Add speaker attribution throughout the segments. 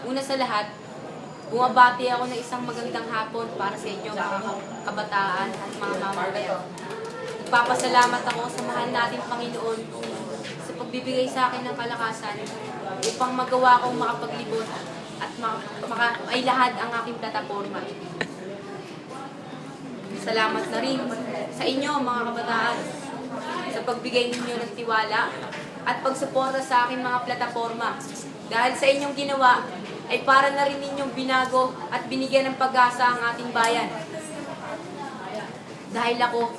Speaker 1: Una sa lahat, bumabati ako ng isang magandang hapon para sa inyo mga kabataan at mga mamamayan. Nagpapasalamat ako sa mahal nating Panginoon sa pagbibigay sa akin ng kalakasan upang magawa kong makapaglibot at ma- maka- mailahad ang aking plataforma. Salamat na rin sa inyo mga kabataan sa pagbigay ninyo ng tiwala at pagsuporta sa aking mga plataforma. Dahil sa inyong ginawa, ay para na rin ninyong binago at binigyan ng pag-asa ang ating bayan. Dahil ako,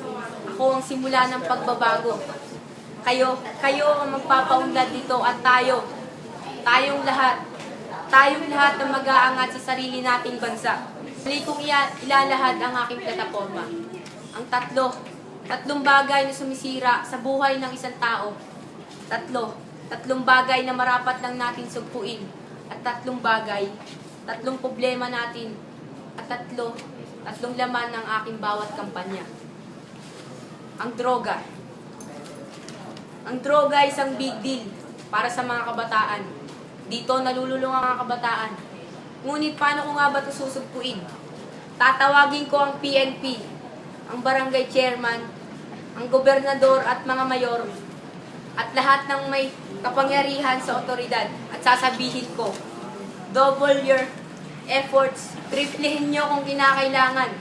Speaker 1: ako ang simula ng pagbabago. Kayo, kayo ang magpapaunlad dito at tayo, tayong lahat, tayong lahat na mag-aangat sa sarili nating bansa. Muli kong ilalahad ang aking plataforma. Ang tatlo, tatlong bagay na sumisira sa buhay ng isang tao. Tatlo, tatlong bagay na marapat lang natin sugpuin. At tatlong bagay, tatlong problema natin. At tatlo, tatlong laman ng aking bawat kampanya. Ang droga. Ang droga ay isang big deal para sa mga kabataan. Dito nalululong ang mga kabataan. Ngunit paano ko nga ba ito susugpuin? Tatawagin ko ang PNP, ang barangay chairman, ang gobernador at mga mayor, at lahat ng may kapangyarihan sa otoridad at sasabihin ko, double your efforts, triplehin nyo kung kinakailangan.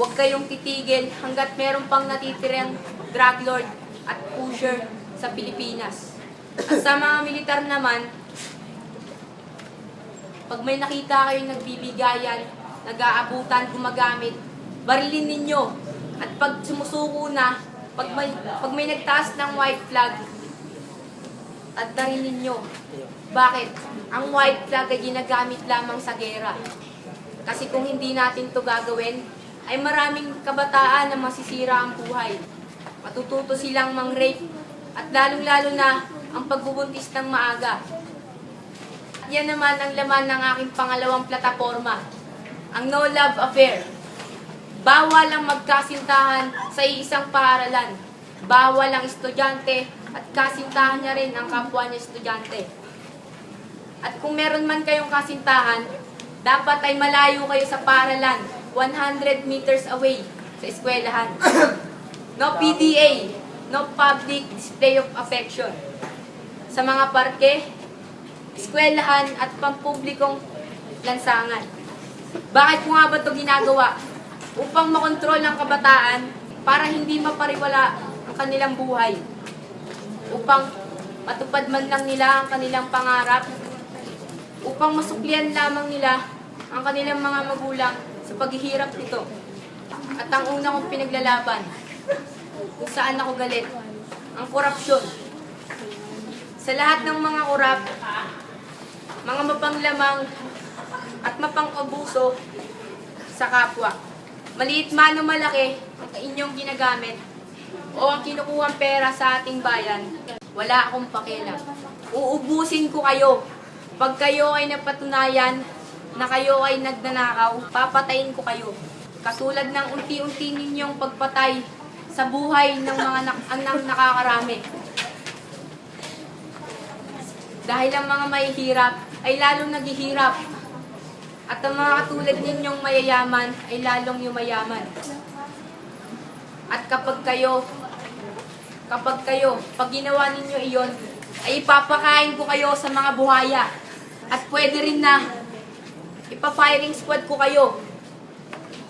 Speaker 1: Huwag kayong titigil hanggat meron pang natitirang drug lord at pusher sa Pilipinas. At sa mga militar naman, pag may nakita kayong nagbibigayan, nag-aabutan, gumagamit, barilin ninyo. At pag sumusuko na, pag may, pag may nagtaas ng white flag, taddarin ninyo. Bakit? Ang white flag ay ginagamit lamang sa gera. Kasi kung hindi natin to gagawin, ay maraming kabataan na masisira ang buhay. Matututo silang mang-rape at lalong-lalo na ang pagbubuntis ng maaga. At yan naman ang laman ng aking pangalawang plataforma, ang No Love Affair. Bawal ang magkasintahan sa isang paaralan. Bawal ang estudyante at kasintahan niya rin ang kapwa niya estudyante. At kung meron man kayong kasintahan, dapat ay malayo kayo sa paaralan, 100 meters away sa eskwelahan. No PDA, no public display of affection. Sa mga parke, eskwelahan at pampublikong lansangan. Bakit ko nga ba ito ginagawa? Upang makontrol ng kabataan para hindi mapariwala ang kanilang buhay. Upang matupad man lang nila ang kanilang pangarap. Upang masuklian lamang nila ang kanilang mga magulang sa paghihirap nito. At ang una kong pinaglalaban, kung saan ako galit, ang korupsyon. Sa lahat ng mga korap, mga mapanglamang at mapang-abuso sa kapwa. Maliit man o malaki ang inyong ginagamit o ang kinukuhang pera sa ating bayan, wala akong pakialam. Uubusin ko kayo. Pag kayo ay napatunayan na kayo ay nagnanakaw, papatayin ko kayo. Katulad ng unti-unti ninyong pagpatay sa buhay ng mga ang nang nakakarami. Dahil ang mga mahihirap ay lalong naghihirap. At ang mga katulad ninyong mayayaman ay lalong yumayaman. At kapag kayo, kapag kayo, pag ginawa ninyo iyon, ay ipapakain ko kayo sa mga buhaya. At pwede rin na ipa-firing squad ko kayo.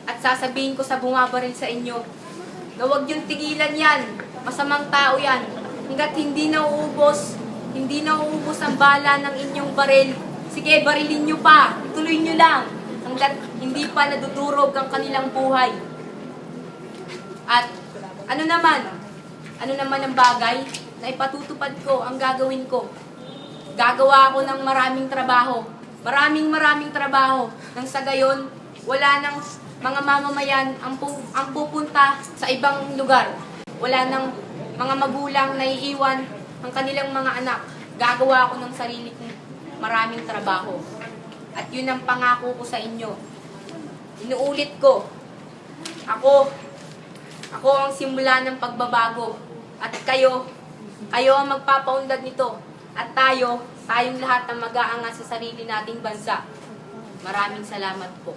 Speaker 1: At sasabihin ko sa bungabaril sa inyo, na huwag yung tigilan yan. Masamang tao yan. Hanggat hindi nauubos, hindi nauubos ang bala ng inyong baril, sige, barilin nyo pa. Tuloy nyo lang. Hanggat hindi pa nadudurog ang kanilang buhay. At ano naman? Ano naman ang bagay na ipatutupad ko ang gagawin ko? Gagawa ako ng maraming trabaho. Maraming maraming trabaho. Nang sa gayon, wala nang mga mamamayan ang, pu- ang pupunta sa ibang lugar. Wala nang mga magulang na iiwan ang kanilang mga anak. Gagawa ako ng sarili kong maraming trabaho. At yun ang pangako ko sa inyo. Inuulit ko, ako, ako ang simula ng pagbabago. At kayo, kayo ang magpapaunlad nito. At tayo, tayong lahat na mag-aangat sa sarili nating bansa. Maraming salamat po.